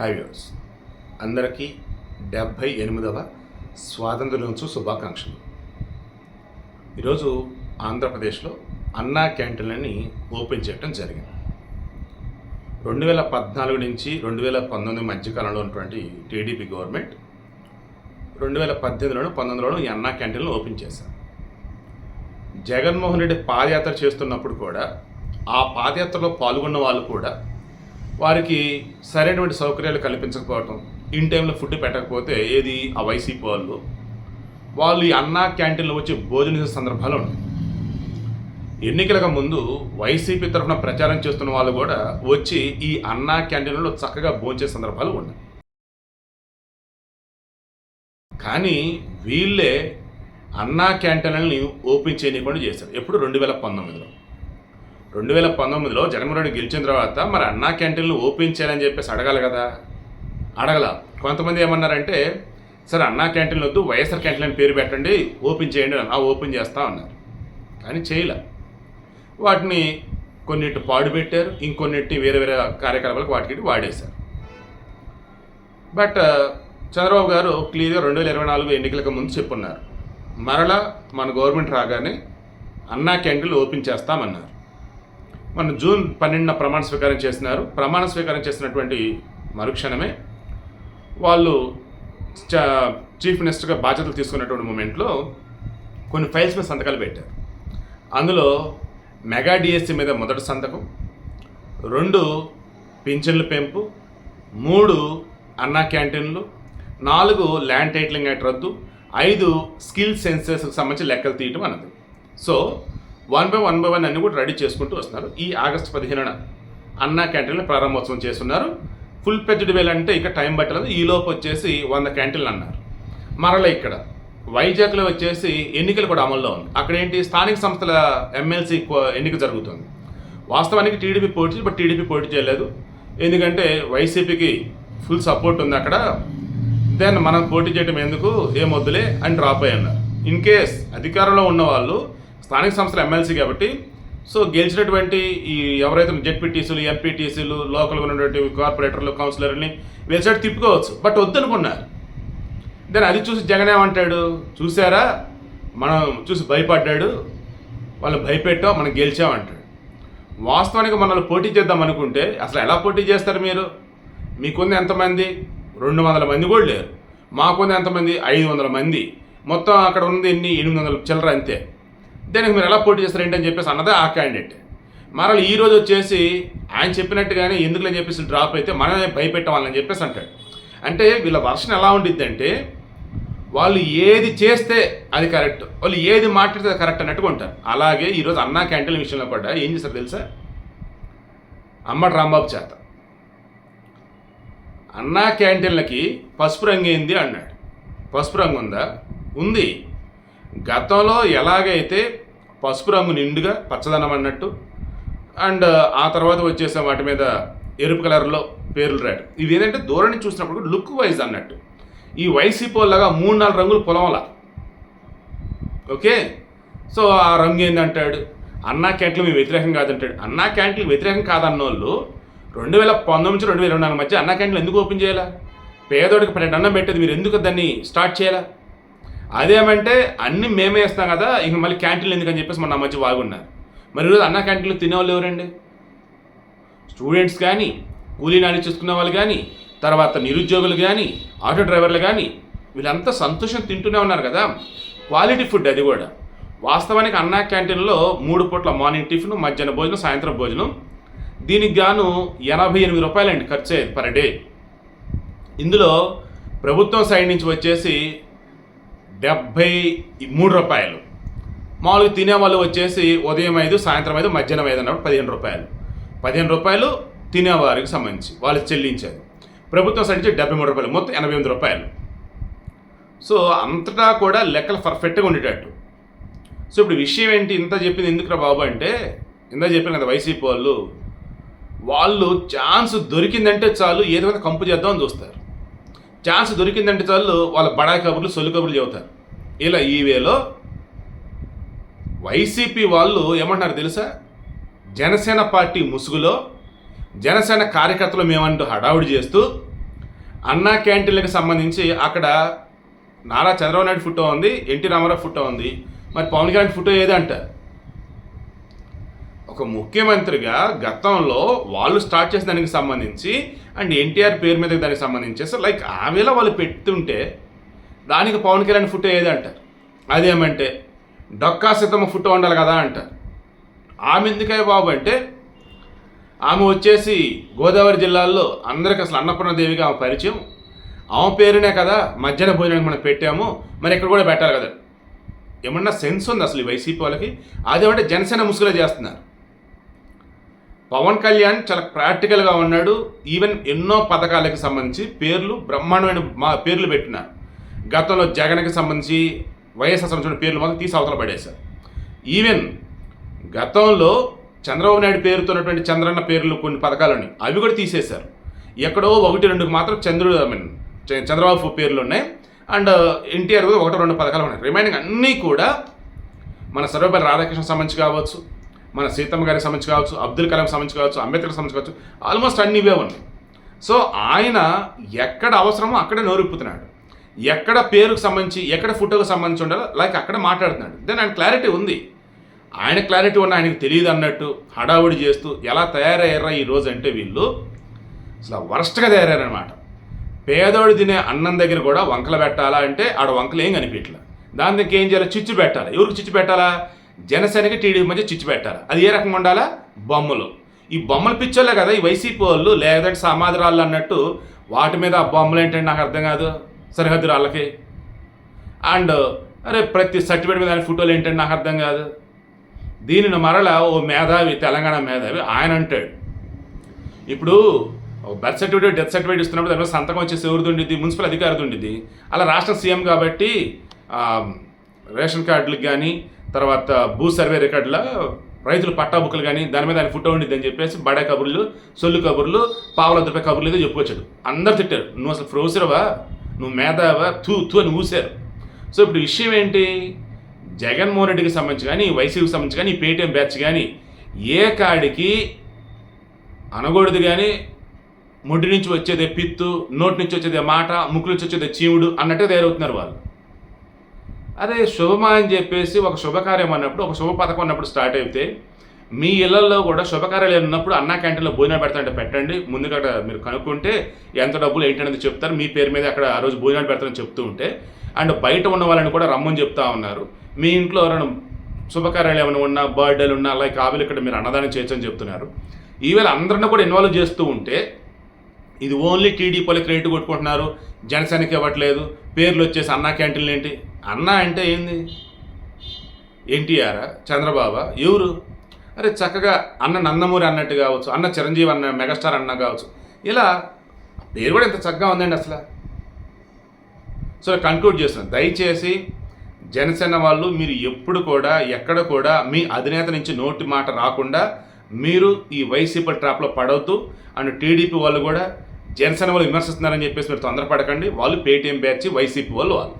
Hi అందరికీ డెబ్భై ఎనిమిదవ స్వాతంత్ర దినోత్సవ శుభాకాంక్షలు. ఈరోజు ఆంధ్రప్రదేశ్లో అన్నా క్యాంటీన్లని ఓపెన్ చేయడం జరిగింది. రెండు వేల పద్నాలుగు నుంచి రెండు వేల పంతొమ్మిది మధ్యకాలంలో ఉన్నటువంటి టీడీపీ గవర్నమెంట్ రెండు వేల పద్దెనిమిదిలోను పంతొమ్మిదిలోను ఈ అన్నా క్యాంటీన్లు ఓపెన్ చేశారు. జగన్మోహన్ రెడ్డి పాదయాత్ర చేస్తున్నప్పుడు కూడా ఆ పాదయాత్రలో పాల్గొన్న వాళ్ళు కూడా వారికి సరైనటువంటి సౌకర్యాలు కల్పించకపోవటం ఇన్ టైంలో ఫుడ్ పెట్టకపోతే ఏది? ఆ వైసీపీ వాళ్ళు. వాళ్ళు ఈ అన్నా క్యాంటీన్లో వచ్చి భోజనం చేసే సందర్భాలు ఉన్నాయి. ఎన్నికలకు ముందు వైసీపీ తరఫున ప్రచారం చేస్తున్న వాళ్ళు కూడా వచ్చి ఈ అన్నా క్యాంటీన్లో చక్కగా భోంచే సందర్భాలు ఉన్నాయి. కానీ వీళ్ళే అన్నా క్యాంటీన్లని ఓపెన్ చేయనీయకుండా చేశారు. ఎప్పుడు? రెండు వేల పంతొమ్మిదిలో. రెండు వేల పంతొమ్మిదిలో జగన్మోహన్ రెడ్డి గెలిచిన తర్వాత మరి అన్నా క్యాంటీన్లు ఓపెన్ చేయాలని చెప్పేసి అడగాలి కదా? అడగల. కొంతమంది ఏమన్నారంటే సరే అన్నా క్యాంటీన్లు వద్దు వైఎస్ఆర్ క్యాంటీన్ అని పేరు పెట్టండి ఓపెన్ చేయండి అని. ఆ ఓపెన్ చేస్తా అన్నారు. కానీ చేయలే. వాటిని కొన్నిటి పాడు పెట్టారు వేరే వేరే కార్యకలాపాలకు వాటికి వాడేశారు. బట్ చంద్రబాబు గారు క్లియర్గా రెండు వేల ఇరవై నాలుగు ఎన్నికలకు ముందు చెప్పున్నారు. మరలా మన గవర్నమెంట్ రాగానే అన్నా క్యాంటీన్లు ఓపెన్ చేస్తామన్నారు. మన జూన్ పన్నెండున ప్రమాణ స్వీకారం చేసినారు. ప్రమాణ స్వీకారం చేసినటువంటి మరుక్షణమే వాళ్ళు చ- చీఫ్ మినిస్టర్గా బాధ్యతలు తీసుకున్నటువంటి మూమెంట్లో కొన్ని ఫైల్స్ మీద సంతకాలు పెట్టారు. అందులో మెగా డిఎస్సి మీద మొదటి సంతకం రెండు పింఛన్ల పెంపు మూడు అన్నా క్యాంటీన్లు నాలుగు ల్యాండ్ టైటిలింగ్ యాక్ట్ రద్దు ఐదు స్కిల్ సెన్సెస్కి సంబంధించి లెక్కలు తీయటం అన్నది. So one by one by one అన్ని కూడా రెడీ చేసుకుంటూ వస్తున్నారు. ఈ ఆగస్టు పదిహేనున అన్నా క్యాంటీన్లు ప్రారంభోత్సవం చేస్తున్నారు. ఫుల్ పెద్దడి వేలు అంటే ఇక టైం పట్టలేదు. ఈ లోపు వచ్చేసి వంద క్యాంటీన్లు అన్నారు. మరలా ఇక్కడ వైజాగ్లో వచ్చేసి ఎన్నికలు కూడా అమల్లో ఉంది. అక్కడ ఏంటి? స్థానిక సంస్థల ఎమ్మెల్సీ ఎన్నిక జరుగుతుంది. వాస్తవానికి టీడీపీ పోటీ బట్ టీడీపీ పోటీ చేయలేదు. ఎందుకంటే వైసీపీకి ఫుల్ సపోర్ట్ ఉంది అక్కడ. దెన్ మనం పోటీ చేయడం ఎందుకు? ఏమొద్దులే అని డ్రాప్ అయ్యి అన్నారు. ఇన్ కేస్ అధికారంలో ఉన్న వాళ్ళు స్థానిక సంస్థల ఎమ్మెల్సీ కాబట్టి సో గెలిచినటువంటి ఈ ఎవరైతే జెడ్పీటీసీలు ఎంపీటీసీలు లోకల్గా ఉన్నటువంటి కార్పొరేటర్లు కౌన్సిలర్ని వీళ్ళ సైడ్ తిప్పుకోవచ్చు. బట్ వద్దనుకున్నారు. దాన్ని అది చూసి జగన్ ఏమంటాడు? చూసారా? మనం చూసి భయపడ్డాడు. వాళ్ళు భయపెట్టాం మనం గెలిచామంటాడు వాస్తవానికి మనల్ని పోటీ చేద్దాం అనుకుంటే అసలు ఎలా పోటీ చేస్తారు మీరు? మీకుంది ఎంతమంది? రెండు వందల మంది కూడా లేరు. మాకుంది ఎంతమంది? ఐదు వందల మంది. మొత్తం అక్కడ ఉంది ఎన్ని? ఎనిమిది వందల చిల్లర అంతే. దానికి మీరు ఎలా పోటీ చేస్తారు ఏంటని చెప్పేసి అన్నదే ఆ క్యాండిడేట్ మరలా ఈ రోజు వచ్చేసి ఆయన చెప్పినట్టుగానే ఎందుకులని చెప్పేసి డ్రాప్ అయితే మనమే భయపెట్టవాలని చెప్పేసి అంటాడు. అంటే వీళ్ళ వర్షన్ ఎలా ఉండిద్ది అంటే వాళ్ళు ఏది చేస్తే అది కరెక్ట్ వాళ్ళు ఏది మాట్లాడితే అది కరెక్ట్ అన్నట్టుగా ఉంటారు. అలాగే ఈరోజు అన్నా క్యాంటీన్ విషయంలో కూడా ఏం చేస్తారు తెలుసా? అమ్మటి రాంబాబు చేత. అన్నా క్యాంటీన్లకి పసుపు రంగు ఏంది అన్నాడు. పసుపు రంగు ఉందా? ఉంది. గతంలో ఎలాగైతే పసుపు రంగు నిండుగా పచ్చదనం అన్నట్టు. అండ్ ఆ తర్వాత వచ్చేసాం వాటి మీద ఎరుపు కలర్లో పేర్లు రాయడం. ఇవి ఏంటంటే దూరం చూసినప్పుడు లుక్ వైజ్ అన్నట్టు. ఈ వైసీపీ వాళ్ళగా మూడు నాలుగు రంగులు పొలంలా ఓకే? సో ఆ రంగు ఏందంటాడు? అన్నా క్యాంటీన్లు మీ వ్యతిరేకం కాదంటాడు. అన్నా క్యాంటీన్లు వ్యతిరేకం కాదన్న వాళ్ళు రెండు వేల పంతొమ్మిది నుంచి రెండు వేల ఇరవై నాలుగు మధ్య అన్నా క్యాంటీన్లు ఎందుకు ఓపెన్ చేయాలా? పేదోడికి పన్నెండు అన్నం పెట్టేది మీరు ఎందుకు దాన్ని స్టార్ట్ చేయాలా? అదేమంటే అన్ని మేమే వేస్తాం కదా ఇంక మళ్ళీ క్యాంటీన్లు ఎందుకని చెప్పేసి మన మధ్య బాగున్నారు మరి ఈరోజు అన్నా క్యాంటీన్లు తినేవాళ్ళు ఎవరండి? స్టూడెంట్స్ కానీ కూలీ నాలి చేసుకునే వాళ్ళు కానీ తర్వాత నిరుద్యోగులు కానీ ఆటో డ్రైవర్లు కానీ వీళ్ళంతా సంతోషం తింటూనే ఉన్నారు కదా. క్వాలిటీ ఫుడ్ అది కూడా. వాస్తవానికి అన్నా క్యాంటీన్లో మూడు పూట్ల మార్నింగ్ టిఫిన్ మధ్యాహ్న భోజనం సాయంత్రం భోజనం. దీనికి గాను ఎనభై ఎనిమిది రూపాయలండి ఖర్చు అయ్యేది పర్ డే. ఇందులో ప్రభుత్వం సైడ్ నుంచి వచ్చేసి డెబ్భై మూడు రూపాయలు. మామూలుగా తినేవాళ్ళు వచ్చేసి ఉదయం ఐదు సాయంత్రం ఐదు మధ్యాహ్నం ఐదు అన్నప్పుడు పదిహేను రూపాయలు. పదిహేను రూపాయలు తినేవారికి సంబంధించి వాళ్ళు చెల్లించారు ప్రభుత్వం సైడ్ డెబ్బై మూడు రూపాయలు మొత్తం ఎనభై ఎనిమిది రూపాయలు. సో అంతటా కూడా లెక్కలు పర్ఫెక్ట్గా ఉండేటట్టు. సో ఇప్పుడు విషయం ఏంటి? ఇంత చెప్పింది ఎందుకురా బాబు అంటే ఇంత చెప్పిన కదా వైసీపీ వాళ్ళు. వాళ్ళు ఛాన్స్ దొరికిందంటే చాలు ఏదో కంపు చేద్దామని చూస్తారు. ఛాన్స్ దొరికిందంటే చాలు వాళ్ళ బడాయి కబుర్లు సొల్లు కబుర్లు చెబుతారు. ఇలా ఈ వేలో వైసీపీ వాళ్ళు ఏమంటున్నారు తెలుసా? జనసేన పార్టీ ముసుగులో జనసేన కార్యకర్తలు మేమంటూ హడావుడి చేస్తూ అన్నా క్యాంటీన్లకు సంబంధించి అక్కడ నారా చంద్రబాబు నాయుడు ఫోటో ఉంది ఎన్టీ రామారావు ఫోటో ఉంది. మరి పవన్ కళ్యాణ్ ఫోటో ఏదంట? ఒక ముఖ్యమంత్రిగా గతంలో వాళ్ళు స్టార్ట్ చేసిన దానికి సంబంధించి అండ్ ఎన్టీఆర్ పేరు మీద దానికి సంబంధించి లైక్ ఆ వేళ వాళ్ళు పెడుతుంటే దానికి పవన్ కళ్యాణ్ ఫోటో ఏది అంటారు? అదేమంటే డొక్కా సీతమ్మ ఫోటో ఉండాలి కదా అంటారు. ఆమె ఎందుకే బాబు అంటే ఆమె వచ్చేసి గోదావరి జిల్లాల్లో అందరికి అసలు అన్నపూర్ణదేవిగా ఆమె పరిచయం. ఆమె పేరునే కదా మధ్యాహ్న భోజనానికి మనం పెట్టాము మరి ఇక్కడ కూడా పెట్టాలి కదా. ఏమన్నా సెన్స్ ఉంది అసలు ఈ వైసీపీ వాళ్ళకి? అదేమంటే జనసేన ముసుగులో చేస్తున్నారు. పవన్ కళ్యాణ్ చాలా ప్రాక్టికల్గా ఉన్నాడు. ఈవెన్ ఎన్నో పథకాలకు సంబంధించి పేర్లు బ్రహ్మాండమైన మా పేర్లు పెట్టినారు. గతంలో జగన్కి సంబంధించి వైఎస్ఆర్ సంబంధించిన పేర్లు మాత్రం తీసి అవతల పడేశారు. ఈవెన్ గతంలో చంద్రబాబు నాయుడు పేరుతో ఉన్నటువంటి చంద్రన్న పేర్లు కొన్ని పథకాలని అవి కూడా తీసేశారు. ఎక్కడో ఒకటి రెండుకు మాత్రం చంద్రుడు ఐ మీన్ చంద్రబాబు పేర్లు ఉన్నాయి. అండ్ ఎన్టీఆర్ కూడా ఒకటో రెండు పథకాలు ఉన్నాయి. రిమైనింగ్ అన్నీ కూడా మన సర్వపల్లి రాధాకృష్ణ సంబంధించి కావచ్చు మన సీతమ్మ గారికి సంబంధించి కావచ్చు అబ్దుల్ కలాం సంబంధించి కావచ్చు అంబేద్కర్ సంబంధించి కావచ్చు ఆల్మోస్ట్ అన్ని ఇవే ఉన్నాయి. సో ఆయన ఎక్కడ అవసరమో అక్కడే నోరిప్పుతున్నాడు ఎక్కడ పేరుకు సంబంధించి ఎక్కడ ఫోటోకు సంబంధించి ఉండాలో లైక్ అక్కడ మాట్లాడుతున్నాడు. దెన్ ఆయన క్లారిటీ ఉంది. ఆయన క్లారిటీ ఉన్న ఆయనకు తెలియదు అన్నట్టు హడావుడి చేస్తూ ఎలా తయారయ్యారా ఈ రోజు అంటే వీళ్ళు? అసలు వరస్ట్గా తయారయ్యారనమాట పేదోడు తినే అన్నం దగ్గర కూడా వంకలు పెట్టాలా అంటే ఆడ వంకలు ఏం కనిపించలే దాని దగ్గర ఏం చేయాలి చిచ్చు పెట్టాలి. ఎవరికి చిచ్చు పెట్టాలా? జనసేనకి టీడీపీ మధ్య చిచ్చు పెట్టాలి. అది ఏ రకంగా ఉండాలా? బొమ్మలు. ఈ బొమ్మలు పిచ్చోళ్ళే కదా ఈ వైసీపీ వాళ్ళు లేదంటే సమాధి రాళ్ళు అన్నట్టు వాటి మీద ఆ బొమ్మలు ఏంటంటే నాకు అర్థం కాదు. సరిహద్దు రాళ్ళకి అండ్ అరే ప్రతి సర్టిఫికేట్ మీద ఆయన ఫోటోలు ఏంటంటే నాకు అర్థం కాదు. దీనిని మరల ఓ మేధావి తెలంగాణ మేధావి ఆయన అంటాడు. ఇప్పుడు బర్త్ సర్టిఫికేట్ డెత్ సర్టిఫికేట్ ఇస్తున్నప్పుడు దాని సంతకం వచ్చేసి ఎవరిది ఉండిద్ది? మున్సిపల్ అధికారిది ఉండిద్ది. అలా రాష్ట్ర సీఎం కాబట్టి రేషన్ కార్డులకు కానీ తర్వాత భూ సర్వే రికార్డుల రైతులు పట్టా బుక్కులు కానీ దాని మీద ఆయన ఫోటో ఉండిద్ది అని చెప్పేసి బడే కబుర్లు సొల్లు కబుర్లు పావుల రూపాయి కబుర్లు ఏదో చెప్పుకొచ్చాడు. అందరు తిట్టారు. నువ్వు అసలు ఫ్రోసిరవా? నువ్వు మేధావా తూ తూ అని ఊశారు సో ఇప్పుడు విషయం ఏంటి? జగన్మోహన్ రెడ్డికి సంబంధించి కానీ వైసీపీకి సంబంధించి కానీ ఈ పేటీఎం బ్యాచ్ కానీ ఏ కాడికి అనగూడదు కానీ ముడి నుంచి వచ్చేదే పిత్తు నోటి నుంచి వచ్చేదే మాట ముక్కు నుంచి వచ్చేదే చీవుడు అన్నట్టే తయారవుతున్నారు వాళ్ళు. అదే శుభమా అని చెప్పేసి ఒక శుభకార్యం అన్నప్పుడు ఒక శుభ పథకం ఉన్నప్పుడు స్టార్ట్ అయితే మీ ఇళ్ళలో కూడా శుభకార్యాలు ఉన్నప్పుడు అన్నా క్యాంటీన్లో భోజనాలు పెడతానంటే పెట్టండి. ముందుగా అక్కడ మీరు కనుక్కుంటే ఎంత డబ్బులు ఏంటనేది చెప్తారు. మీ పేరు మీద అక్కడ ఆ రోజు భోజనాలు పెడతారని చెప్తూ ఉంటే. అండ్ బయట ఉన్న వాళ్ళని కూడా రమ్మని చెప్తా ఉన్నారు. మీ ఇంట్లో ఎవరైనా శుభకార్యాలు ఏమైనా ఉన్నా బర్త్డేలు ఉన్నా లైక్ ఆవిలు ఇక్కడ మీరు అన్నదానం చేయొచ్చని చెప్తున్నారు. ఈవేళ అందరిని కూడా ఇన్వాల్వ్ చేస్తూ ఉంటే ఇది ఓన్లీ టీడీపీలో క్రెడిట్ కొట్టుకుంటున్నారు. జనసేనకి ఇవ్వట్లేదు. పేర్లు వచ్చేసి అన్నా క్యాంటీన్లు ఏంటి? అన్నా అంటే ఏంది? ఎన్టీఆర్? చంద్రబాబు? ఎవరు? అరే చక్కగా అన్న నందమూరి అన్నట్టు కావచ్చు అన్న చిరంజీవి అన్న మెగాస్టార్ అన్న కావచ్చు. ఇలా పేరు కూడా ఎంత చక్కగా ఉందండి అసలు. సో కంక్లూడ్ చేస్తున్నాను. దయచేసి జనసేన వాళ్ళు మీరు ఎప్పుడు కూడా ఎక్కడ కూడా మీ అధినేత నుంచి నోటి మాట రాకుండా మీరు ఈ వైసీపీ ట్రాప్లో పడవద్దు. అండ్ టీడీపీ వాళ్ళు కూడా జనసేన వాళ్ళు విమర్శిస్తున్నారని చెప్పేసి మీరు తొందరపడకండి. వాళ్ళు పేటీఎం బ్యాచ్ వైసీపీ వాళ్ళు వాళ్ళు.